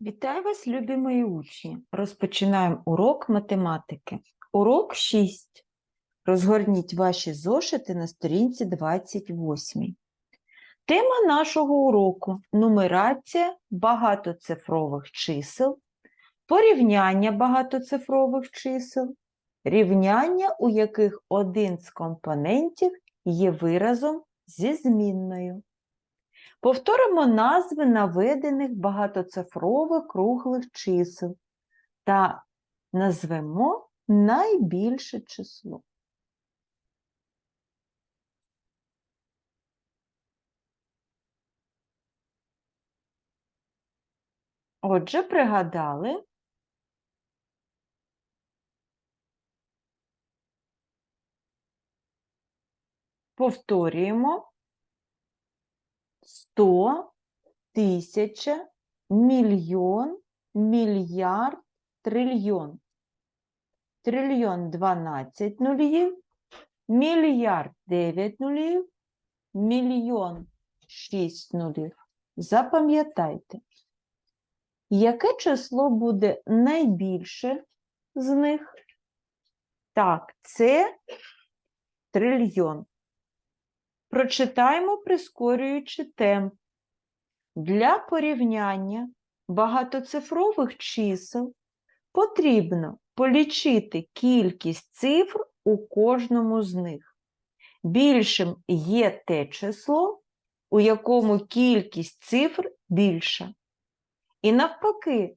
Вітаю вас, любі мої учні! Розпочинаємо урок математики. Урок 6. Розгорніть ваші зошити на сторінці 28. Тема нашого уроку нумерація багатоцифрових чисел, порівняння багатоцифрових чисел, рівняння, у яких один з компонентів є виразом зі змінною. Повторимо назви наведених багатоцифрових круглих чисел та назвемо найбільше число. Отже, пригадали. Повторюємо. 100, тисяча, мільйон, мільярд, трильйон. Трильйон 12 нулів, мільярд 9 нулів, мільйон 6 нулів. Запам'ятайте, яке число буде найбільше з них? Так, це трильйон. Прочитаємо, прискорюючи темп. Для порівняння багатоцифрових чисел потрібно полічити кількість цифр у кожному з них. Більшим є те число, у якому кількість цифр більша. І навпаки,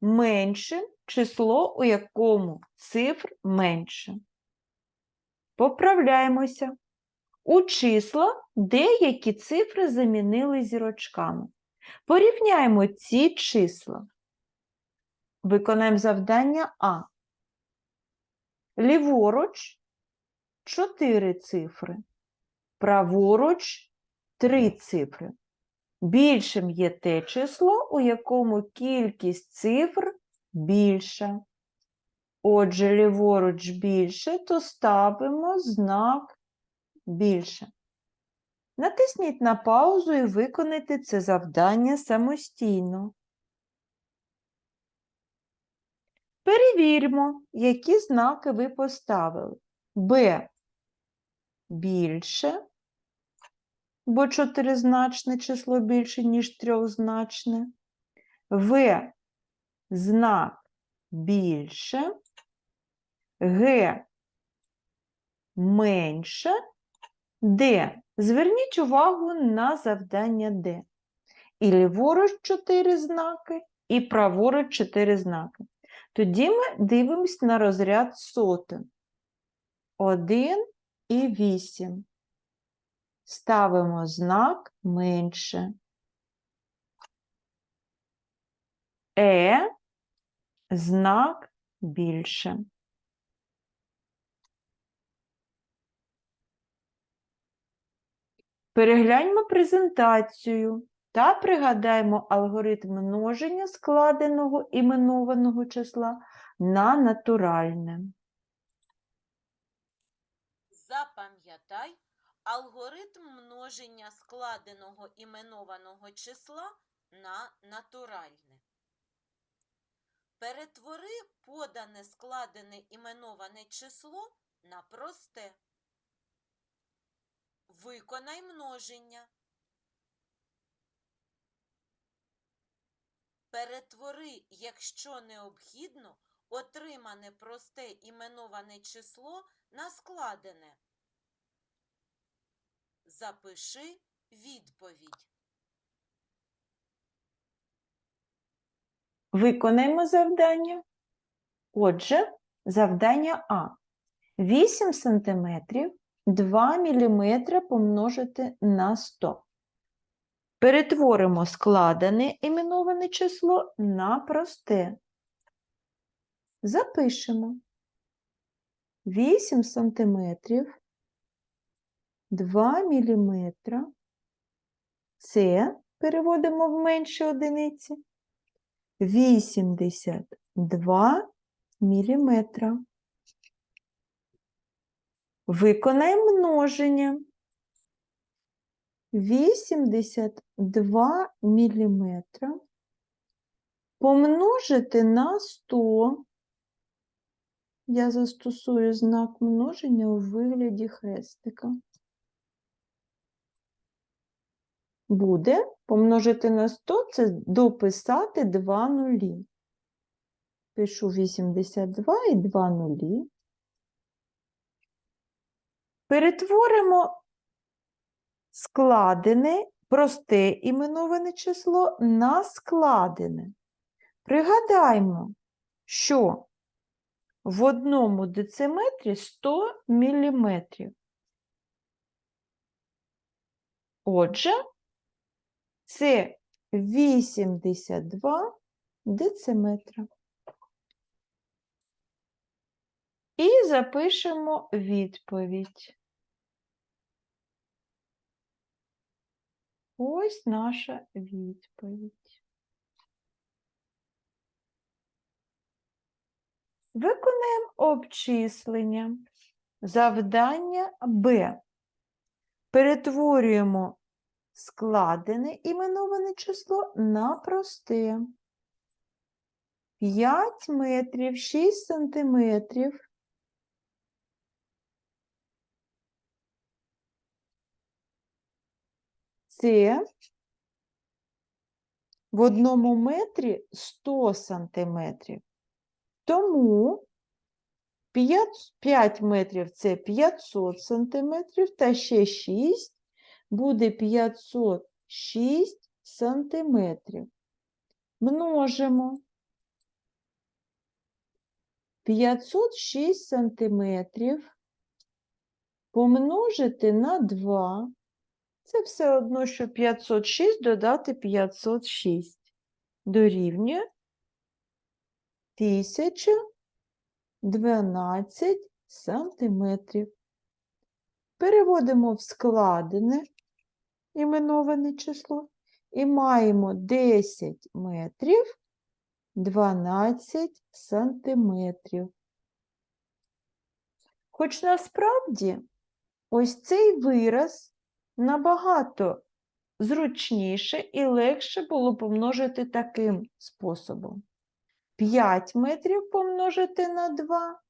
меншим число, у якому цифр менше. Поправляємося. У числа деякі цифри замінили зірочками. Порівняємо ці числа. Виконаємо завдання А. Ліворуч 4 цифри, праворуч 3 цифри. Більшим є те число, у якому кількість цифр більша. Отже, ліворуч більше, то ставимо знак більше. Натисніть на паузу і виконайте це завдання самостійно. Перевіримо, які знаки ви поставили. Б більше, бо чотиризначне число більше, ніж трьохзначне. В знак більше, Г менше, Д. Зверніть увагу на завдання Д. І ліворуч 4 знаки, і праворуч 4 знаки. Тоді ми дивимось на розряд сотень. 1 і 8. Ставимо знак менше. Е знак більше. Перегляньмо презентацію та пригадаємо алгоритм множення складеного іменованого числа на натуральне. Запам'ятай алгоритм множення складеного іменованого числа на натуральне. Перетвори подане складене іменоване число на просте. Виконай множення. Перетвори, якщо необхідно, отримане просте іменоване число на складене. Запиши відповідь. Виконаємо завдання. Отже, завдання А. 8 см 2 мм помножити на 100. Перетворимо складене іменоване число на просте. Запишемо 8 см 2 мм. Це переводимо в менші одиниці. 82 міліметра. Виконаємо множення. 82 міліметра помножити на 100. Я застосую знак множення у вигляді хрестика. Буде помножити на 100 це дописати 2 нулі. Пишу 82 і 2 нулі. Перетворимо складене, просте іменоване число на складене. Пригадаймо, що в одному дециметрі 100 міліметрів. Отже, це 82 дециметра. І запишемо відповідь. Ось наша відповідь. Виконаємо обчислення. Завдання Б. Перетворюємо складене іменоване число на просте. 5 метрів 6 сантиметрів. Це в одному метрі 100 сантиметрів. Тому 5, 5 метрів це 500 сантиметрів, та ще 6 буде 506 сантиметрів. Множимо. 506 сантиметрів помножити на 2. Це все одно, що 506 додати 506. Дорівнює 1012 сантиметрів. Переводимо в складене іменоване число і маємо 10 метрів 12 сантиметрів. Хоч насправді ось цей вираз набагато зручніше і легше було помножити таким способом. 5 метрів помножити на 2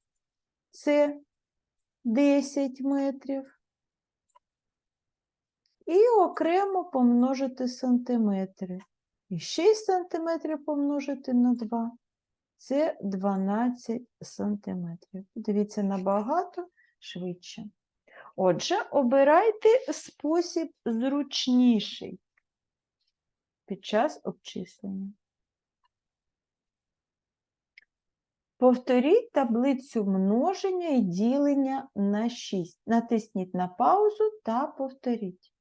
це 10 метрів. І окремо помножити сантиметри. І 6 сантиметрів помножити на 2 це 12 сантиметрів. Дивіться, набагато швидше. Отже, обирайте спосіб зручніший під час обчислення. Повторіть таблицю множення і ділення на 6. Натисніть на паузу та повторіть.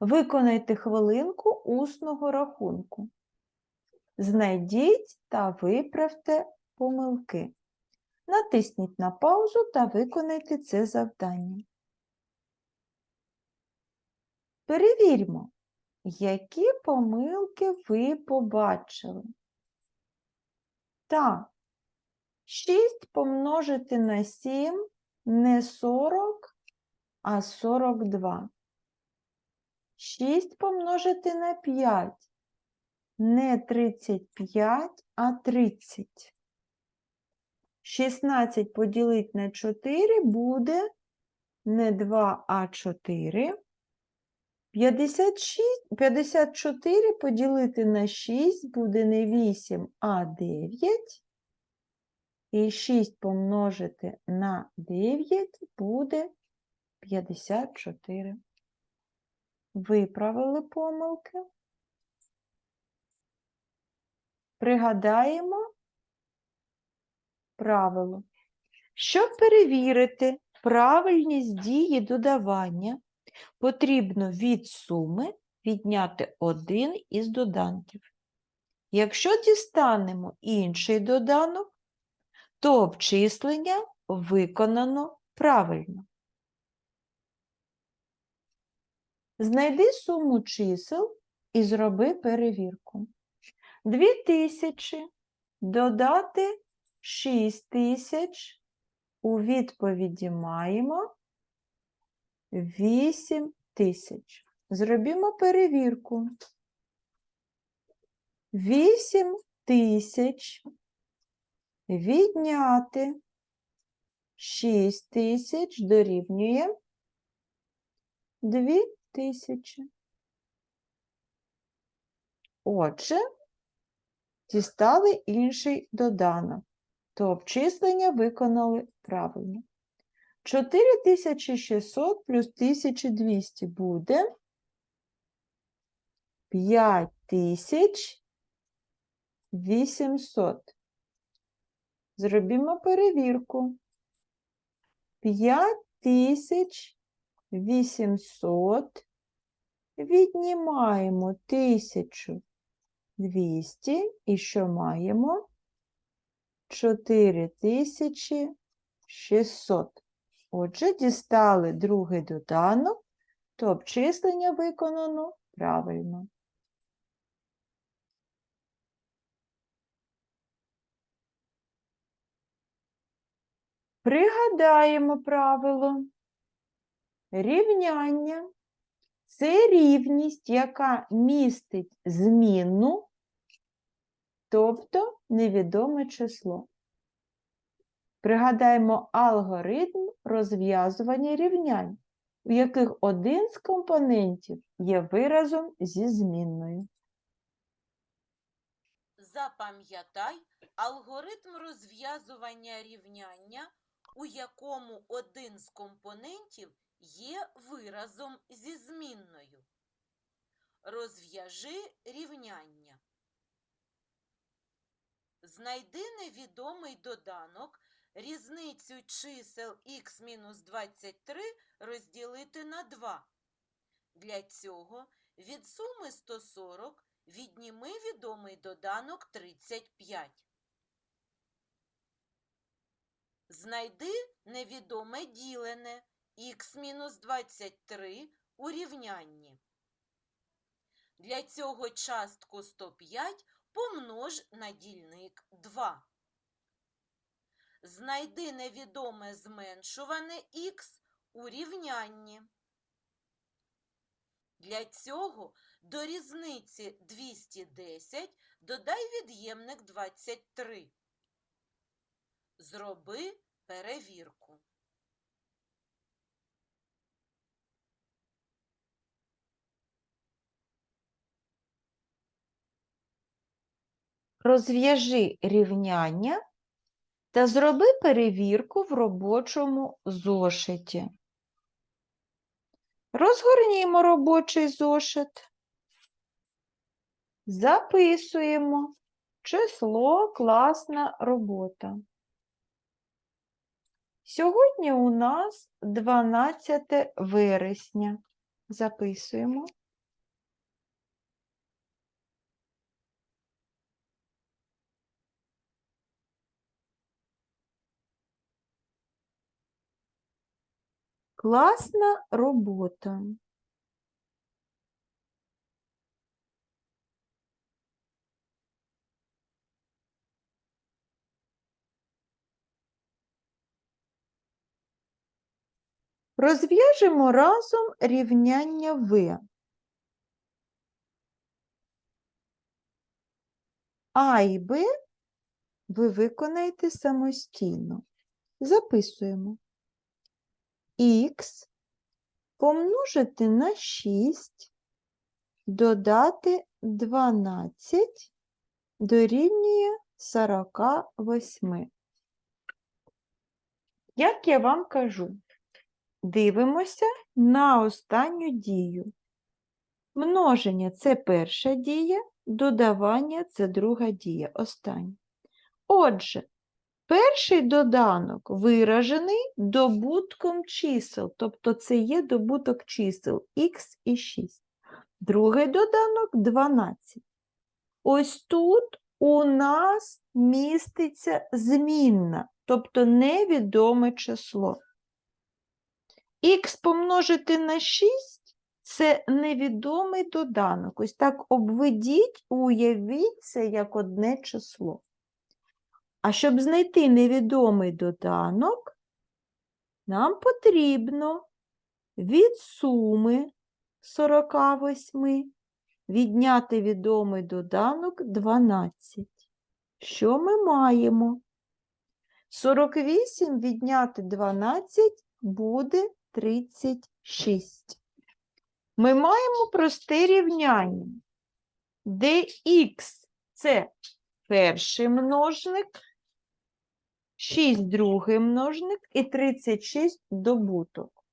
Виконайте хвилинку усного рахунку. Знайдіть та виправте помилки. Натисніть на паузу та виконайте це завдання. Перевірмо, які помилки ви побачили. Так, 6 помножити на 7 не 40, а 42. 6 помножити на 5 не 35, а 30. 16 поділити на 4 буде не 2, а 4. 56, 54 поділити на 6 буде не 8, а 9. І 6 помножити на 9 буде 54. Виправили помилки. Пригадаємо правило. Щоб перевірити правильність дії додавання, потрібно від суми відняти один із доданків. Якщо дістанемо інший доданок, то обчислення виконано правильно. Знайди суму чисел і зроби перевірку. 2000 додати 6000. У відповіді маємо 8000. Зробімо перевірку. 8 тисяч відняти 6 тисяч дорівнює 2 тисячі. Отже, дістали інший доданок, то обчислення виконали правильно. 4600 плюс 1200 буде 5800. Зробімо перевірку. 5800 віднімаємо 1200 і що маємо? 4600. Отже, дістали другий доданок, то обчислення виконано правильно. Пригадаємо правило. Рівняння це рівність, яка містить змінну, тобто невідоме число. Пригадаємо алгоритм розв'язування рівнянь, у яких один з компонентів є виразом зі змінною. Запам'ятай алгоритм розв'язування рівняння, у якому один з компонентів є виразом зі змінною. Розв'яжи рівняння. Знайди невідомий доданок, різницю чисел х-23 розділити на 2. Для цього від суми 140 відніми відомий доданок 35. Знайди невідоме ділене х-23 у рівнянні. Для цього частку 105 помнож на дільник 2. Знайди невідоме зменшуване х у рівнянні. Для цього до різниці 210 додай від'ємник 23. Зроби перевірку. Розв'яжи рівняння та зроби перевірку в робочому зошиті. Розгорнімо робочий зошит. Записуємо число класна робота. Сьогодні у нас 12 вересня. Записуємо. Класна робота. Розв'яжемо разом рівняння В. А і Б ви виконаєте самостійно. Записуємо. Х помножити на 6, додати 12 дорівнює 48. Як я вам кажу, дивимося на останню дію. Множення це перша дія, додавання це друга дія, остання. Отже, перший доданок виражений добутком чисел, тобто це є добуток чисел х і 6. Другий доданок 12. Ось тут у нас міститься змінна, тобто невідоме число. Х помножити на 6 це невідомий доданок. Ось так обведіть, уявіть це як одне число. А щоб знайти невідомий доданок, нам потрібно від суми 48 відняти відомий доданок 12. Що ми маємо? 48 відняти 12 буде 36. Ми маємо просте рівняння, де х це перший множник, 6 другий множник і 36 добуток.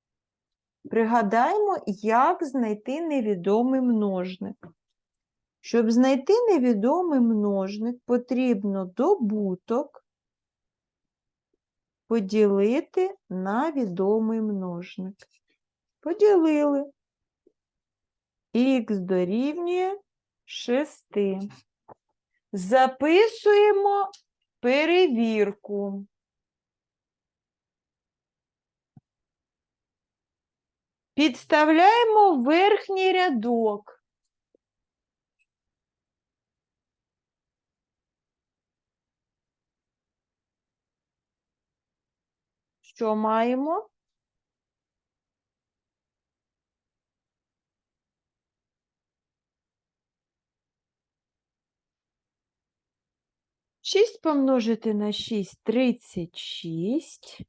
Пригадаємо, як знайти невідомий множник. Щоб знайти невідомий множник, потрібно добуток поділити на відомий множник. Поділили. Х дорівнює 6. Записуємо перевірку. Підставляємо верхній рядок. Що маємо? Шість помножити на шість – тридцять шість.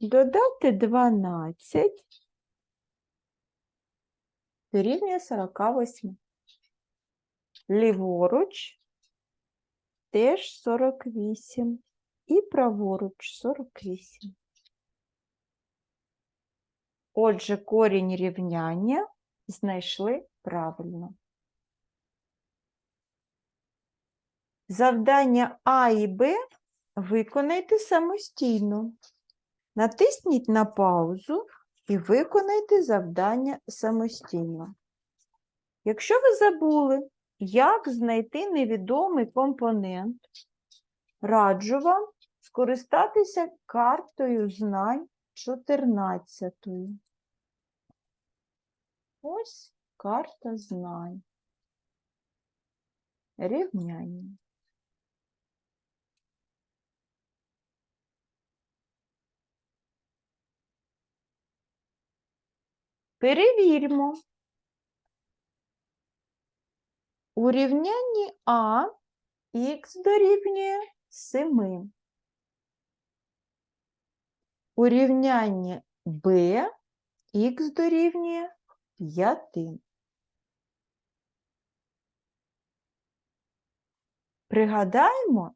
Додати дванадцять дорівнює сорока восьми. Ліворуч теж сорок вісім. І праворуч 48. Отже, корінь рівняння знайшли правильно. Завдання А і Б виконайте самостійно. Натисніть на паузу і виконайте завдання самостійно. Якщо ви забули, як знайти невідомий компонент, раджу вам скористатися картою знань 14. Ось карта знань. Рівняння. Перевіримо. У рівнянні А х дорівнює 7. У рівнянні b х дорівнює 5. Пригадаємо,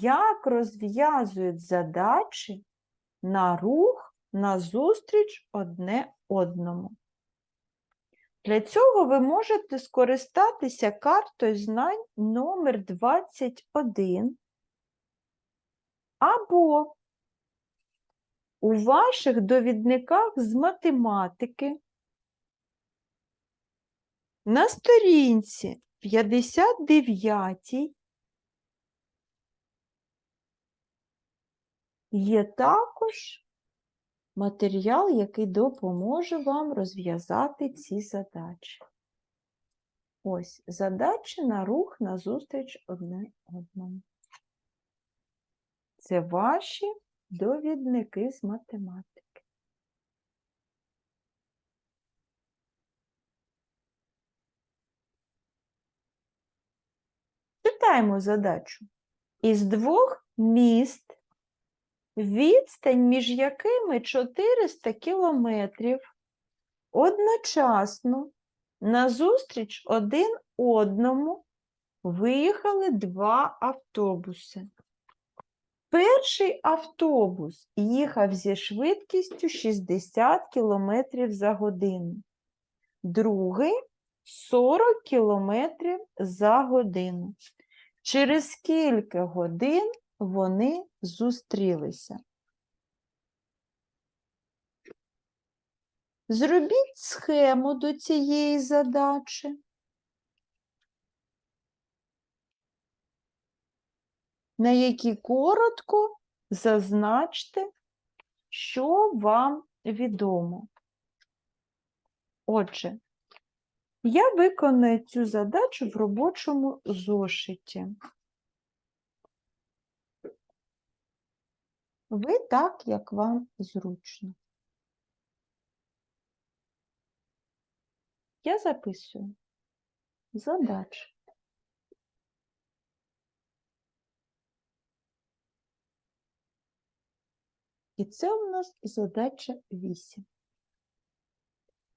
як розв'язують задачі на рух назустріч одне одному. Для цього ви можете скористатися картою знань номер 21 або у ваших довідниках з математики на сторінці 59 є також матеріал, який допоможе вам розв'язати ці задачі. Ось задачі на рух назустріч одне одному. Це ваші довідники з математики. Читаємо задачу. Із двох міст, відстань між якими 400 кілометрів, одночасно назустріч один одному виїхали два автобуси. Перший автобус їхав зі швидкістю 60 км за годину, другий 40 км за годину. Через кілька годин вони зустрілися. Зробіть схему до цієї задачі. на якій коротко зазначте, що вам відомо. Отже, я виконую цю задачу в робочому зошиті. Ви так, як вам зручно. Я записую задачу. І це у нас задача 8.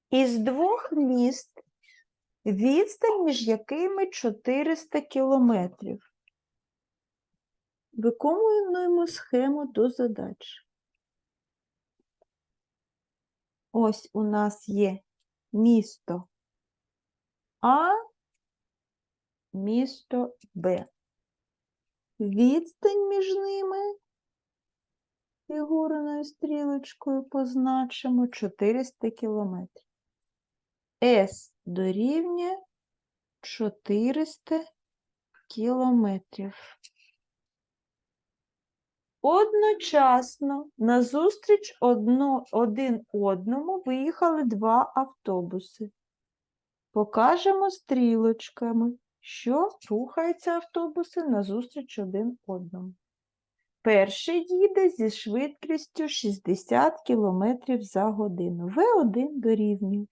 Із двох міст відстань між якими 400 кілометрів. Виконуємо схему до задач. Ось у нас є місто А, місто Б. Відстань між ними фігурною стрілочкою позначимо 400 кілометрів. С дорівнює 400 кілометрів. Одночасно назустріч одно, один одному виїхали два автобуси. Покажемо стрілочками, що рухаються автобуси назустріч один одному. Перший їде зі швидкістю 60 км за годину. В1 дорівнює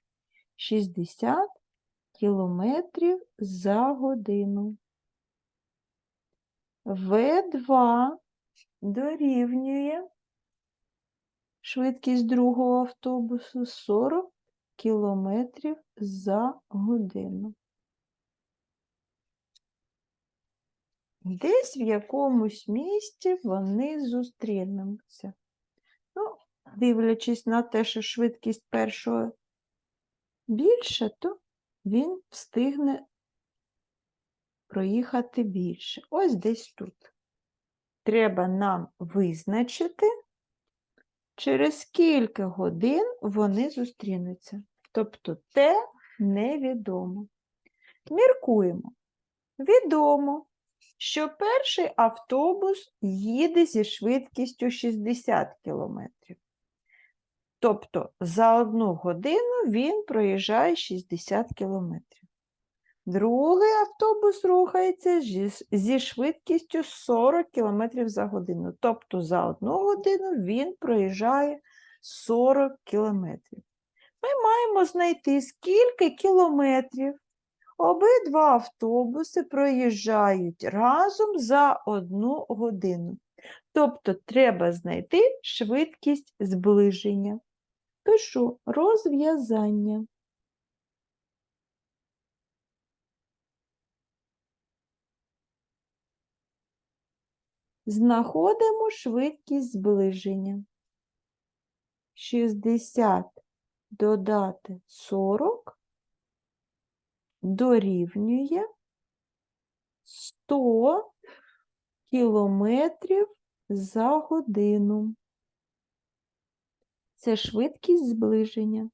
60 км за годину. В2 дорівнює швидкість другого автобусу 40 км за годину. Десь в якомусь місці вони зустрінуться. Ну, дивлячись на те, що швидкість першого більша, то він встигне проїхати більше. Ось десь тут. Треба нам визначити, через скільки годин вони зустрінуться. Тобто те невідомо. Міркуємо. Відомо, що перший автобус їде зі швидкістю 60 км. Тобто за одну годину він проїжджає 60 км. Другий автобус рухається зі- швидкістю 40 км за годину. Тобто за одну годину він проїжджає 40 км. Ми маємо знайти, скільки кілометрів обидва автобуси проїжджають разом за одну годину. Тобто треба знайти швидкість зближення. Пишу розв'язання. Знаходимо швидкість зближення. 60 додати 40 дорівнює 100 кілометрів за годину. Це швидкість зближення.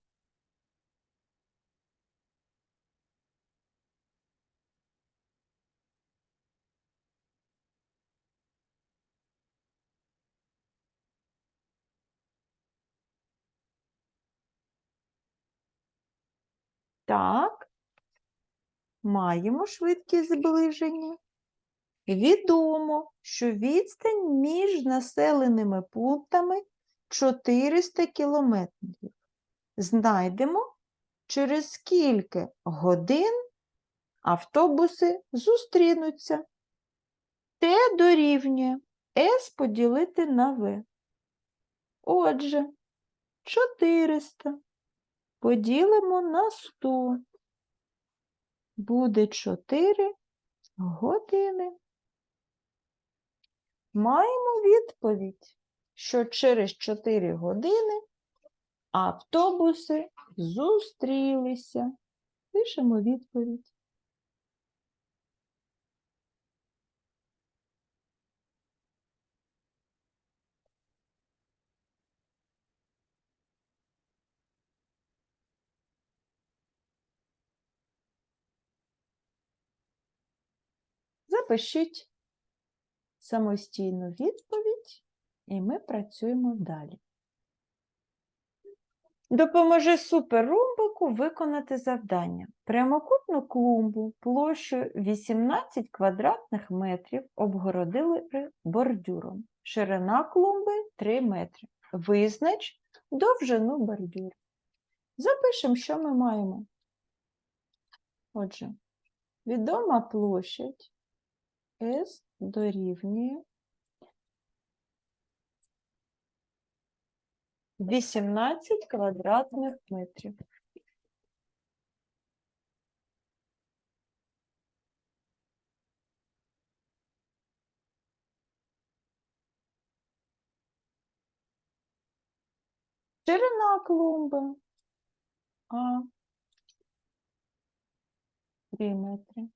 Так, маємо швидкість зближення. Відомо, що відстань між населеними пунктами 400 кілометрів. Знайдемо, через скільки годин автобуси зустрінуться. Т дорівнює С поділити на В. Отже, 400 поділимо на 100. Буде 4 години. Маємо відповідь, що через 4 години автобуси зустрілися. Пишемо відповідь. Запишіть самостійну відповідь, і ми працюємо далі. Допоможи суперрумбику виконати завдання. Прямокутну клумбу площею 18 квадратних метрів обгородили бордюром. Ширина клумби 3 метри. Визнач довжину бордюру. Запишемо, що ми маємо. Отже, відома площадь S дорівнює 18 квадратних метрів. Ширина клумби. А. 3 метри.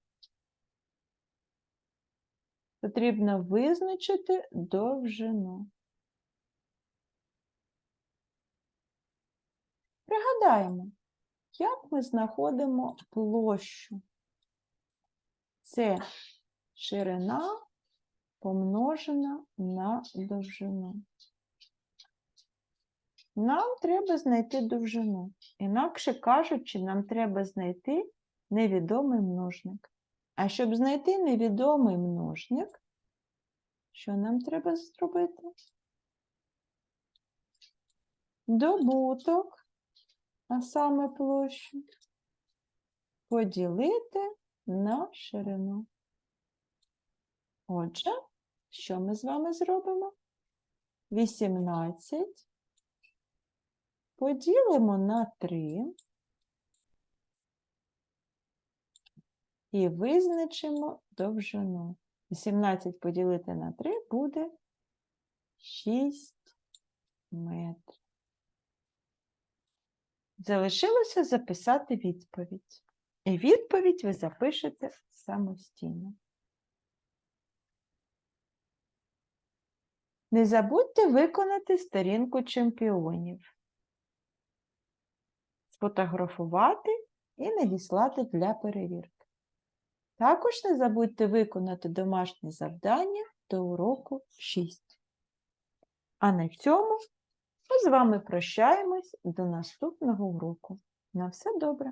Потрібно визначити довжину. Пригадаємо, як ми знаходимо площу. Це ширина помножена на довжину. Нам треба знайти довжину. Інакше кажучи, нам треба знайти невідомий множник. А щоб знайти невідомий множник, що нам треба зробити? Добуток, а саме площу, поділити на ширину. Отже, що ми з вами зробимо? 18 поділимо на 3 і визначимо довжину. 18 поділити на 3 буде 6 метрів. Залишилося записати відповідь. І відповідь ви запишете самостійно. Не забудьте виконати сторінку чемпіонів, сфотографувати і надіслати для перевірки. Також не забудьте виконати домашнє завдання до уроку 6. А на цьому ми з вами прощаємось до наступного уроку. На все добре!